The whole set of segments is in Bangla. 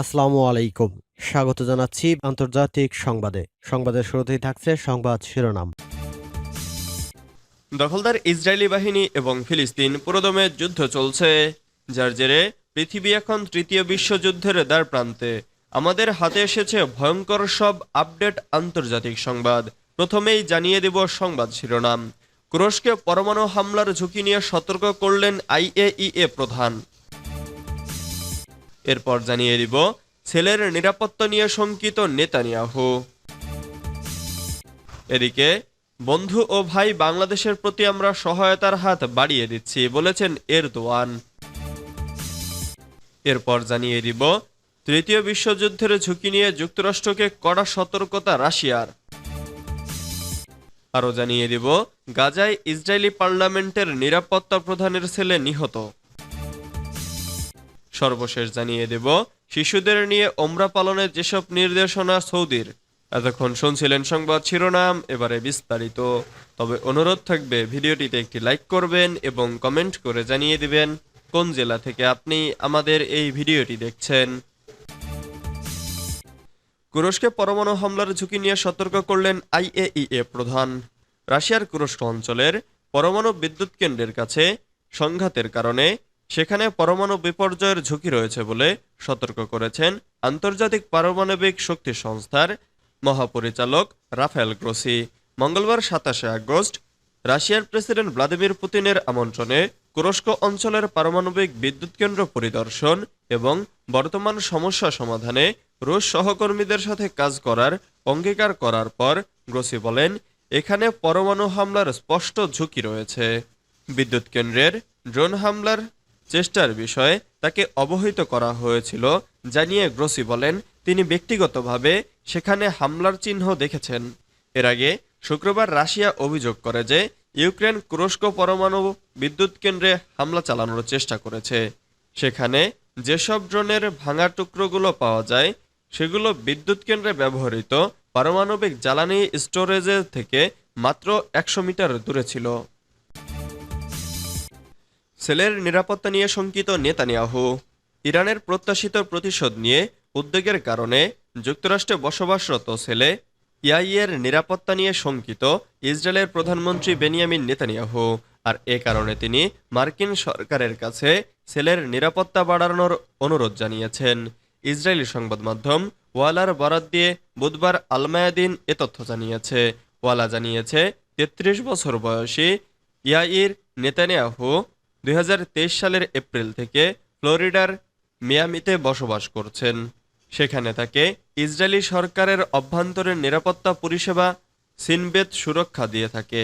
আসসালামু আলাইকুম। স্বাগত জানাচ্ছি আন্তর্জাতিক সংবাদে। সংবাদের শুরুতেই থাকছে সংবাদ শিরোনাম। দখলদার ইসরায়েলি বাহিনী এবং ফিলিস্তিন পুরোদমে যুদ্ধ চলছে। যার জেরে পৃথিবী এখন তৃতীয় বিশ্বযুদ্ধের দ্বার প্রান্তে আমাদের হাতে এসেছে ভয়ঙ্কর সব আপডেট আন্তর্জাতিক সংবাদ। প্রথমেই জানিয়ে দেব সংবাদ শিরোনাম। তুরস্কে পরমাণু হামলার ঝুঁকি নিয়ে সতর্ক করলেন আইএইএ প্রধান। এরপর জানিয়ে দিব, ছেলের নিরাপত্তা নিয়ে শঙ্কিত নেতানিয়াহু। এদিকে, বন্ধু ও ভাই বাংলাদেশের প্রতি আমরা সহায়তার হাত বাড়িয়ে দিচ্ছি, বলেছেন এরদোয়ান। এরপর জানিয়ে দিব, তৃতীয় বিশ্বযুদ্ধের ঝুঁকি নিয়ে যুক্তরাষ্ট্রকে কড়া সতর্কতা রাশিয়ার। আরও জানিয়ে দিব, গাজায় ইসরায়েলি পার্লামেন্টের নিরাপত্তা প্রধানের ছেলে নিহত। সর্বশেষ জানিয়ে দেব, শিশুদের নিয়ে ওমরা পালনের যেসব নির্দেশনা সৌদির, এতক্ষণ শুনছিলেন সংবাদ শিরোনাম, এবারে বিস্তারিত। তবে অনুরোধ থাকবে, ভিডিওটিতে একটি লাইক করবেন এবং কমেন্ট করে জানিয়ে দিবেন কোন জেলা থেকে আপনি আমাদের এই ভিডিওটি দেখছেন। কুরস্কে পরমাণু হামলার ঝুঁকি নিয়ে সতর্ক করলেন আইএইএ প্রধান। রাশিয়ার কুরস্ক অঞ্চলের পরমাণু বিদ্যুৎ কেন্দ্রের কাছে সংঘাতের কারণে সেখানে পরমাণু বিপর্যয়ের ঝুঁকি রয়েছে বলে সতর্ক করেছেন আন্তর্জাতিক পারমাণবিক শক্তি সংস্থার মহাপরিচালক রাফেল গ্রোসি। মঙ্গলবার সাতাশে আগস্ট রাশিয়ার প্রেসিডেন্ট ভ্লাদিমির পুতিনের আমন্ত্রণে কুরস্ক অঞ্চলের পারমাণবিক বিদ্যুৎ কেন্দ্র পরিদর্শন এবং বর্তমান সমস্যা সমাধানে রুশ সহকর্মীদের সাথে কাজ করার অঙ্গীকার করার পর গ্রোসি বলেন, এখানে পরমাণু হামলার স্পষ্ট ঝুঁকি রয়েছে। বিদ্যুৎ কেন্দ্রের ড্রোন হামলার চেষ্টার বিষয়ে তাকে অবহিত করা হয়েছিল, জানিয়ে গ্রোসি বলেন, তিনি ব্যক্তিগতভাবে সেখানে হামলার চিহ্ন দেখেছেন। এর আগে শুক্রবার রাশিয়া অভিযোগ করে যে, ইউক্রেন তুরস্ক পরমাণু বিদ্যুৎ কেন্দ্রে হামলা চালানোর চেষ্টা করেছে। সেখানে যেসব ড্রোনের ভাঙা টুকরোগুলো পাওয়া যায়, সেগুলো বিদ্যুৎ কেন্দ্রে ব্যবহৃত পারমাণবিক জ্বালানি স্টোরেজের থেকে মাত্র একশো মিটার দূরে ছিল। ছেলের নিরাপত্তা নিয়ে শঙ্কিত নেতানিয়াহু, ইরানের প্রত্যাশিত প্রতিশোধ নিয়ে উদ্বেগের কারণে যুক্তরাষ্ট্রে বসবাসরত ছেলে ইয়াইয়ের নিরাপত্তা নিয়ে শঙ্কিত ইসরায়েলের প্রধানমন্ত্রী বেনিয়ামিন নেতানিয়াহু। আর এ কারণে তিনি মার্কিন সরকারের কাছে ছেলের নিরাপত্তা বাড়ানোর অনুরোধ জানিয়েছেন। ইসরায়েলি সংবাদ মাধ্যম ওয়ালার বরাত দিয়ে বুধবার আলমায়াদিন এ তথ্য জানিয়েছে। ওয়ালা জানিয়েছে, তেত্রিশ বছর বয়সী ইয়াইর নেতানিয়াহু দুই হাজার তেইশ সালের এপ্রিল থেকে ফ্লোরিডার মিয়ামিতে বসবাস করছেন। সেখানে তাকে ইসরায়েলি সরকারের অভ্যন্তরীণ নিরাপত্তা পরিষেবা সিনবেদ সুরক্ষা দিয়ে থাকে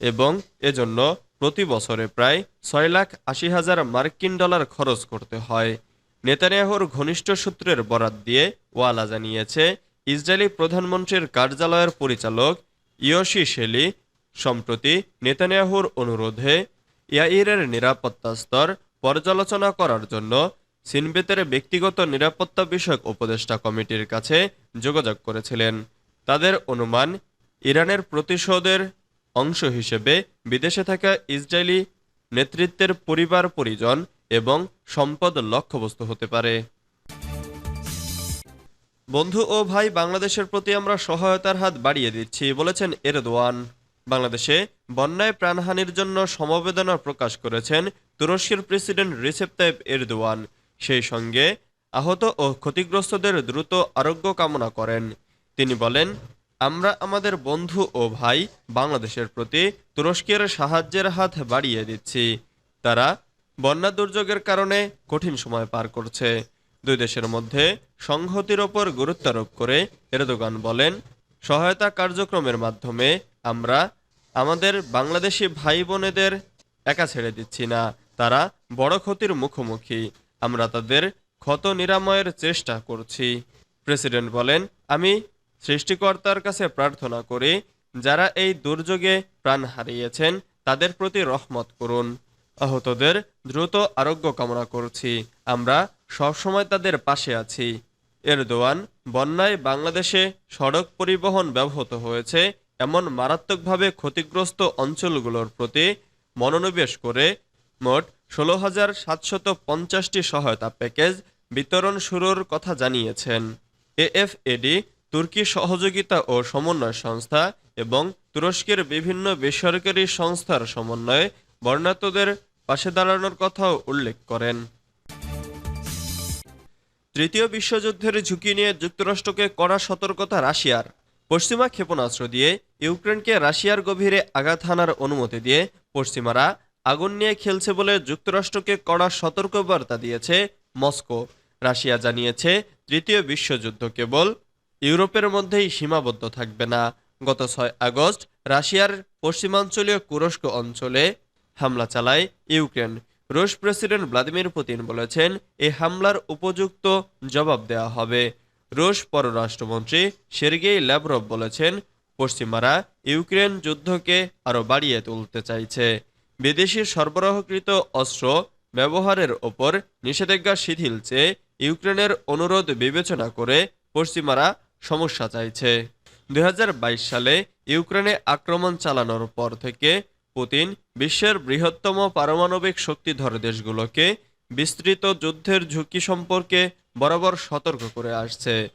এবং এজন্য প্রতি বছরে প্রায় ছয় লাখ আশি হাজার মার্কিন ডলার খরচ করতে হয়। নেতানিয়াহুর ঘনিষ্ঠ সূত্রের বরাত দিয়ে ওয়ালা জানিয়েছে, ইসরায়েলি প্রধানমন্ত্রীর কার্যালয়ের পরিচালক ইয়সি শেলি সম্প্রতি নেতানিয়াহুর অনুরোধে ইয়াইরের নিরাপত্তা স্তর পর্যালোচনা করার জন্য সিনবেতের ব্যক্তিগত নিরাপত্তা বিষয়ক উপদেষ্টা কমিটির কাছে যোগাযোগ করেছিলেন। তাদের অনুমান, ইরানের প্রতিশোধের অংশ হিসেবে বিদেশে থাকা ইসরায়েলি নেতৃত্বের পরিবার, পরিজন এবং সম্পদ লক্ষ্যবস্তু হতে পারে। বন্ধু ও ভাই, বাংলাদেশের প্রতি আমরা সহায়তার হাত বাড়িয়ে দিচ্ছি, বলেছেন এরদোয়ান। বাংলাদেশে বন্যায় প্রাণহানির জন্য সমবেদনা প্রকাশ করেছেন তুরস্কের প্রেসিডেন্ট রিসেপ তাইব এরদোয়ান। সেই সঙ্গে আহত ও ক্ষতিগ্রস্তদের দ্রুত আরোগ্য কামনা করেন। তিনি বলেন, আমরা আমাদের বন্ধু ও ভাই বাংলাদেশের প্রতি তুরস্কের সাহায্যের হাত বাড়িয়ে দিচ্ছি। তারা বন্যা দুর্যোগের কারণে কঠিন সময় পার করছে। দুই দেশের মধ্যে সংহতির ওপর গুরুত্ব আরোপ করে এরদোগান বলেন, সহায়তা কার্যক্রমের মাধ্যমে আমরা আমাদের বাংলাদেশি ভাই বোনেদের একা ছেড়ে দিচ্ছি না। তারা বড় ক্ষতির মুখোমুখি। আমরা তাদের ক্ষত নিরাময়ের চেষ্টা করছি। প্রেসিডেন্ট বলেন, আমি সৃষ্টিকর্তার কাছে প্রার্থনা করি, যারা এই দুর্যোগে প্রাণ হারিয়েছেন, তাদের প্রতি রহমত করুন। আহতদের দ্রুত আরোগ্য কামনা করছি। আমরা সবসময় তাদের পাশে আছি। এরদোয়ান, বন্যায় বাংলাদেশে সড়ক পরিবহন ব্যাহত হয়েছে। এমন মারাত্মকভাবে ক্ষতিগ্রস্ত অঞ্চলগুলোর প্রতি মনোনিবেশ করে মোট ষোলো হাজার সাতশত পঞ্চাশটি সহায়তা প্যাকেজ বিতরণ শুরুর কথা জানিয়েছেন এএফএডি, তুর্কি সহযোগিতা ও সমন্বয় সংস্থা এবং তুরস্কের বিভিন্ন বেসরকারি সংস্থার সমন্বয়ে বর্ণাত্মদের পাশে দাঁড়ানোর কথাও উল্লেখ করেন। তৃতীয় বিশ্বযুদ্ধের ঝুঁকি নিয়ে যুক্তরাষ্ট্রকে কড়া সতর্কতা রাশিয়ার। পশ্চিমা ক্ষেপণাস্ত্র দিয়ে ইউক্রেনকে রাশিয়ার গভীরে আঘাত হানার অনুমতি দিয়ে পশ্চিমারা আগুন নিয়ে খেলছে বলে যুক্তরাষ্ট্রকে কড়া সতর্কবার্তা দিয়েছে মস্কো। রাশিয়া জানিয়েছে, তৃতীয় বিশ্বযুদ্ধ কেবল ইউরোপের মধ্যেই সীমাবদ্ধ থাকবে না। গত ছয় আগস্ট রাশিয়ার পশ্চিমাঞ্চলীয় কুরস্ক অঞ্চলে হামলা চালায় ইউক্রেন। রুশ প্রেসিডেন্ট ভ্লাদিমির পুতিন বলেছেন এই হামলার উপযুক্ত জবাব দেওয়া হবে। রুশ পররাষ্ট্রমন্ত্রী সের্গেই ল্যাভরভ বলেছেন, পশ্চিমারা ইউক্রেন যুদ্ধকে আরও বাড়িয়ে তুলতে চাইছে। বিদেশি সরবরাহকৃত অস্ত্র ব্যবহারের ওপর নিষেধাজ্ঞা শিথিল চেয়ে ইউক্রেনের অনুরোধ বিবেচনা করে পশ্চিমারা সমস্যা চাইছে। দু হাজার বাইশ সালে ইউক্রেনে আক্রমণ চালানোর পর থেকে পুতিন বিশ্বের বৃহত্তম পারমাণবিক শক্তিধর দেশগুলোকে বিস্তৃত যুদ্ধের ঝুঁকি সম্পর্কে বরাবর সতর্ক করে আসছে।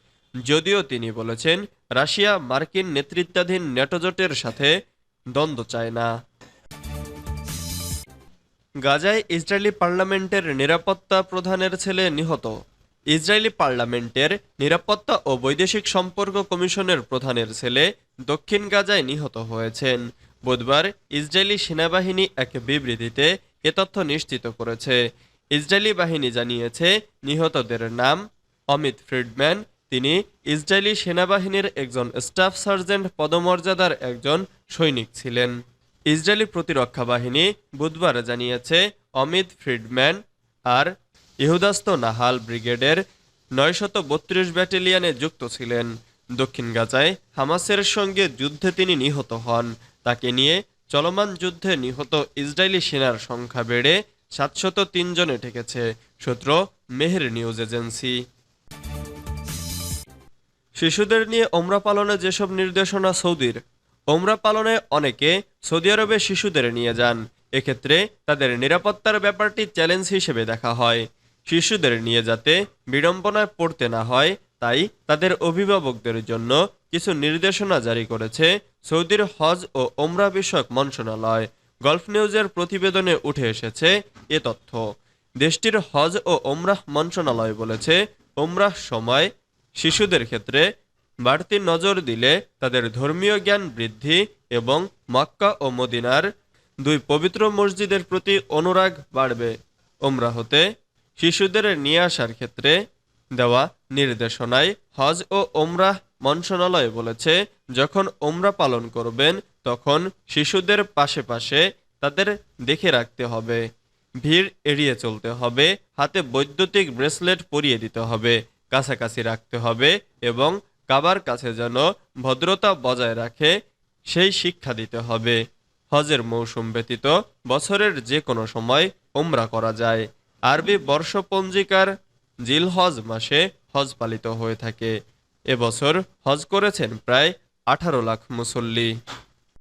যদিও তিনি বলেছেন, রাশিয়া মার্কিন নেতৃত্বাধীন ন্যাটো জোটের সাথে দ্বন্দ্ব চায় না। গাজায় ইসরায়েলি পার্লামেন্টের নিরাপত্তা প্রধানের ছেলে নিহত। ইসরায়েলি পার্লামেন্টের নিরাপত্তা ও বৈদেশিক সম্পর্ক কমিশনের প্রধানের ছেলে দক্ষিণ গাজায় নিহত হয়েছেন। বুধবার ইসরায়েলি সেনাবাহিনী এক বিবৃতিতে এ তথ্য নিশ্চিত করেছে। ইসরায়েলি বাহিনী জানিয়েছে, নিহতদের নাম অমিত ফ্রিডম্যান। তিনি ইসরায়েলি সেনাবাহিনীর একজন স্টাফ সার্জেন্ট পদমর্যাদার একজন সৈনিক ছিলেন। ইসরায়েলি প্রতিরক্ষা বাহিনী বুধবার জানিয়েছে, অমিত ফ্রিডম্যান আর ইহুদাস্ত নাহাল ব্রিগেডের নয়শত বত্রিশ ব্যাটালিয়নে যুক্ত ছিলেন। দক্ষিণ গাজায় হামাসের সঙ্গে যুদ্ধে তিনি নিহত হন। তাকে নিয়ে চলমান যুদ্ধে নিহত ইসরায়েলি সেনার সংখ্যা বেড়ে সাতশত তিন জনে ঠেকেছে, সূত্র মেহের নিউজ এজেন্সি। শিশুদের নিয়ে ওমরা পালনে যেসব নির্দেশনা সৌদির, ওমরা পালনে অনেকে সৌদি আরবে শিশুদের নিয়ে যান। এক্ষেত্রে তাদের নিরাপত্তার ব্যাপারটি চ্যালেঞ্জ হিসেবে দেখা হয়। শিশুদের নিয়ে যাতে বিড়ম্বনায় পড়তে না হয়, তাই তাদের অভিভাবকদের জন্য কিছু নির্দেশনা জারি করেছে সৌদির হজ ও ওমরা বিষয়ক মন্ত্রণালয়। গলফ নিউজের প্রতিবেদনে উঠে এসেছে এ তথ্য। দেশটির হজ ও ওমরাহ মন্ত্রণালয় বলেছে ওমরাহ সময় শিশুদের ক্ষেত্রে বাড়তি নজর দিলে তাদের ধর্মীয় জ্ঞান বৃদ্ধি এবং মক্কা ও মদিনার দুই পবিত্র মসজিদের প্রতি অনুরাগ বাড়বে। ওমরাহতে শিশুদের নিয়ে আসার ক্ষেত্রে দেওয়া নির্দেশনায় হজ ও ওমরাহ মন্ত্রণালয় বলেছে, যখন ওমরা পালন করবেন তখন শিশুদের পাশে পাশে তাদের দেখে রাখতে হবে। ভিড় এড়িয়ে চলতে হবে, হাতে বৈদ্যুতিক ব্রেসলেট পরিয়ে দিতে হবে, কাছাকাছি রাখতে হবে এবং কাবার কাছে যেন ভদ্রতা বজায় রাখে, সেই শিক্ষা দিতে হবে। হজের মৌসুম ব্যতীত বছরের যে কোনো সময় ওমরা করা যায়। আরবি বর্ষপঞ্জিকার জিলহজ মাসে হজ পালিত হয়ে থাকে। এবছর হজ করেছেন প্রায় আঠারো লাখ মুসল্লি।